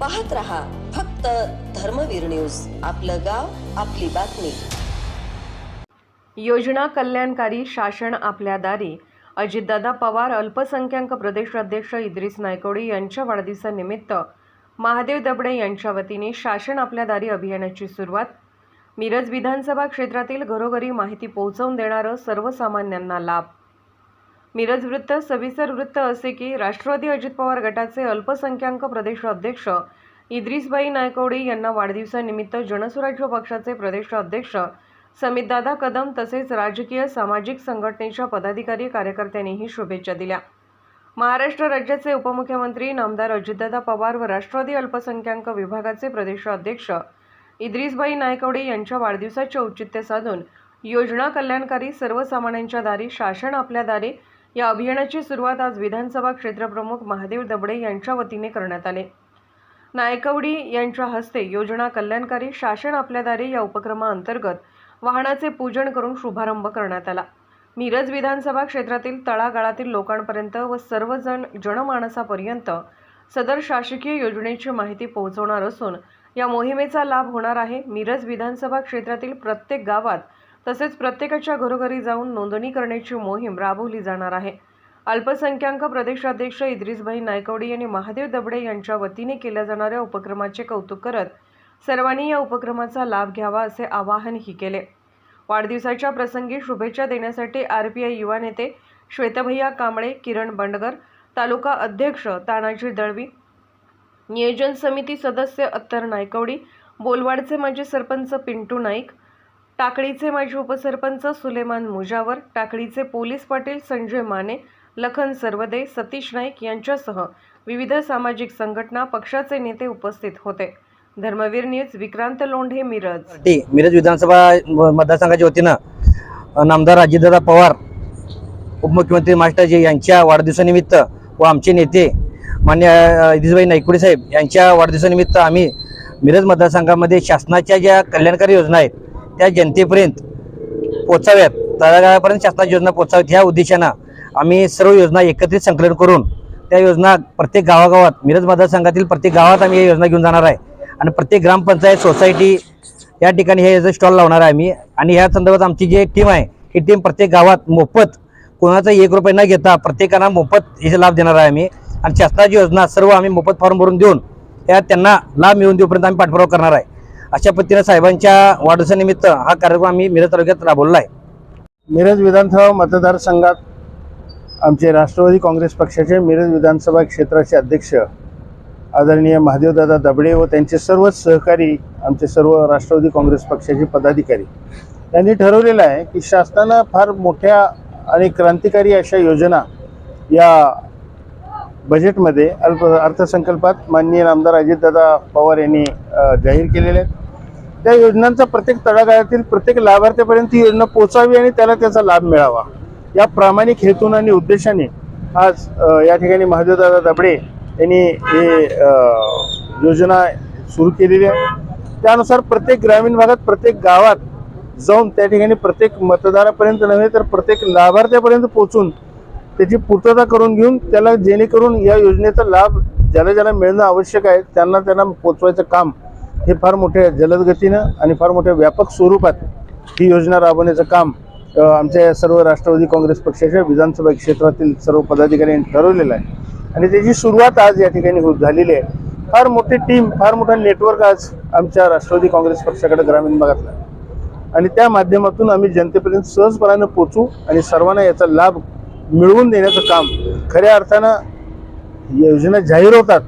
पाहत रहा फक्त धर्मवीर न्यूज. आपलं गाव आपली बातमी. योजना कल्याणकारी शासन आपल्या दारी. अजितदादा पवार अल्पसंख्याक प्रदेश अध्यक्ष इद्रिस नायकोडे यांच्या वाढदिवसानिमित्त महादेव दबडे यांच्या वतीने शासन आपल्या दारी अभियानाची सुरुवात. मिरज विधानसभा क्षेत्रातील घरोघरी माहिती पोहोचवून देणारं सर्वसामान्यांना लाभ. मिरज वृत्त सविस्तर वृत्त असे की राष्ट्रवादी अजित पवार गटाचे अल्पसंख्याक प्रदेश अध्यक्ष इद्रिसबाई नायकवडी यांना वाढदिवसानिमित्त जनसुराज्य पक्षाचे प्रदेश अध्यक्ष समितदादा कदम तसेच राजकीय सामाजिक संघटनेच्या पदाधिकारी कार्यकर्त्यांनीही शुभेच्छा दिल्या. महाराष्ट्र राज्याचे उपमुख्यमंत्री नामदार अजितदादा पवार व राष्ट्रवादी अल्पसंख्याक विभागाचे प्रदेश अध्यक्ष इद्रिसबाई नायकवडे यांच्या वाढदिवसाचे औचित्य साधून योजना कल्याणकारी सर्वसामान्यांच्या दारी शासन आपल्या दारी या अभियानाची सुरुवात आज विधानसभा क्षेत्रप्रमुख महादेव दबडे यांच्या वतीने करण्यात आले. नायकवडी यांच्या हस्ते योजना कल्याणकारी शासन आपल्याद्वारे या उपक्रमाअंतर्गत वाहनाचे पूजन करून शुभारंभ करण्यात आला. मिरज विधानसभा क्षेत्रातील तळागाळातील लोकांपर्यंत व सर्वजण जनमानसापर्यंत सदर शासकीय योजनेची माहिती पोहोचवणार असून या मोहिमेचा लाभ होणार आहे मिरज विधानसभा क्षेत्रातील प्रत्येक गावात तसेच प्रत्येकाच्या घरोघरी जाऊन नोंदणी करण्याची मोहीम राबवली जाणार आहे. अल्पसंख्याक प्रदेशाध्यक्ष इद्रिसभाई नायकवडी यांनी महादेव दबडे यांच्या वतीने केल्या जाणाऱ्या उपक्रमाचे कौतुक करत सर्वांनी या उपक्रमाचा लाभ घ्यावा असे आवाहनही केले. वाढदिवसाच्या प्रसंगी शुभेच्छा देण्यासाठी आर पी आय युवा नेते श्वेतभैया कांबळे किरण बंडगर तालुका अध्यक्ष तानाजी दळवी नियोजन समिती सदस्य अत्तर नायकवडी बोलवाडचे माजी सरपंच पिंटू नाईक टाकळीचे माजी उपसरपंच सुलेमान मुजावर टाकळीचे पोलीस पाटील संजय माने लखन सर्वदे सतीश नाईक यांच्यासह विविध सामाजिक संघटना पक्षाचे नेते उपस्थित होते. धर्मवीर न्यूज विक्रांत लोंढे मिरज. मिरज विधानसभा मतदारसंघाच्या वतीनं नामदार अजितदादा पवार उपमुख्यमंत्री मास्टरजी यांच्या वाढदिवसानिमित्त व आमचे नेते मान्य अ, इदिसबाई नायकुडे साहेब यांच्या वाढदिवसानिमित्त आम्ही मिरज मतदारसंघामध्ये शासनाच्या ज्या कल्याणकारी योजना आहेत त्या जनतेपर्यंत पोचाव्यात तळागाळापर्यंत शासनाची योजना पोचाव्यात ह्या उद्देशानं आम्ही सर्व योजना एकत्रित संकलन करून त्या योजना प्रत्येक गावागावात मिरज मतदारसंघातील प्रत्येक गावात आम्ही या योजना घेऊन जाणार आहे. आणि प्रत्येक ग्रामपंचायत सोसायटी या ठिकाणी हे याचं स्टॉल लावणार आहे आम्ही. आणि ह्या संदर्भात आमची जी टीम आहे ही टीम प्रत्येक गावात मोफत कोणाचा एक रुपये न घेता प्रत्येकाला मोफत याचा लाभ देणार आहे आम्ही. आणि शासनाची योजना सर्व आम्ही मोफत फॉर्म भरून देऊन त्या त्यांना लाभ मिळवून देऊपर्यंत आम्ही पाठपुरावा करणार आहे. अशा पद्धतीनं साहेबांच्या वाढदिवसानिमित्त हा कार्यक्रम आम्ही मिरज तालुक्यात राबवला आहे. मिरज विधानसभा मतदारसंघात आमचे राष्ट्रवादी काँग्रेस पक्षाचे मिरज विधानसभा क्षेत्राचे अध्यक्ष आदरणीय महादेवदादा दबडे व त्यांचे सर्वच सहकारी आमचे सर्व राष्ट्रवादी काँग्रेस पक्षाचे पदाधिकारी यांनी ठरवलेलं आहे की शासनानं फार मोठ्या आणि क्रांतिकारी अशा योजना या बजेटमध्ये अल्प अर्थसंकल्पात माननीय नामदार अजितदादा पवार यांनी जाहीर केलेले आहेत. त्या योजनांचा प्रत्येक तळागाळातील प्रत्येक लाभार्थ्यापर्यंत ही योजना पोचावी आणि त्याला त्याचा लाभ मिळावा. या प्रामाणिक हेतून आणि उद्देशाने आज या ठिकाणी महादेवदादा दाबडे यांनी हे योजना सुरू केलेली आहे. त्यानुसार प्रत्येक ग्रामीण भागात प्रत्येक गावात जाऊन त्या ठिकाणी प्रत्येक मतदारापर्यंत नव्हे तर प्रत्येक लाभार्थ्यापर्यंत पोहोचून त्याची पूर्तता करून घेऊन त्याला जेणेकरून या योजनेचा लाभ ज्याला ज्याला मिळणं आवश्यक आहे त्यांना त्यांना पोचवायचं काम हे फार मोठ्या जलद गतीनं आणि फार मोठ्या व्यापक स्वरूपात ही योजना राबवण्याचं काम आमच्या या सर्व राष्ट्रवादी काँग्रेस पक्षाच्या विधानसभा क्षेत्रातील सर्व पदाधिकाऱ्यांनी ठरवलेलं आहे आणि त्याची सुरुवात आज या ठिकाणी होत झालेली आहे फार मोठी टीम फार मोठा नेटवर्क आज आमच्या राष्ट्रवादी काँग्रेस पक्षाकडे ग्रामीण भागातला आहे. आणि त्या माध्यमातून आम्ही जनतेपर्यंत सहजपणानं पोचू आणि सर्वांना याचा लाभ मिळवून देण्याचं काम खऱ्या अर्थानं योजना जाहीर होतात.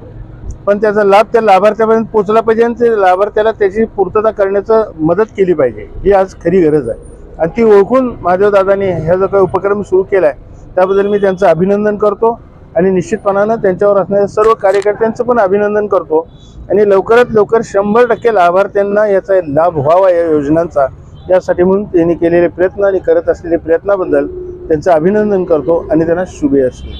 पण त्याचा लाभ त्या लाभार्थ्यापर्यंत पोचला पाहिजे आणि ते लाभार्थ्याला त्याची पूर्तता करण्याचं मदत केली पाहिजे. ही आज खरी गरज आहे. आणि ती ओळखून महादेवदादांनी ह्या जो काही उपक्रम सुरू केला आहे त्याबद्दल मी त्यांचं अभिनंदन करतो आणि निश्चितपणानं त्यांच्यावर असणाऱ्या सर्व कार्यकर्त्यांचं पण अभिनंदन करतो. आणि लवकरात लवकर शंभर टक्के लाभार्थ्यांना याचा लाभ व्हावा या योजनांचा यासाठी म्हणून त्यांनी केलेले प्रयत्न आणि करत असलेले प्रयत्नाबद्दल त्यांचं अभिनंदन करतो आणि त्यांना शुभेच्छा.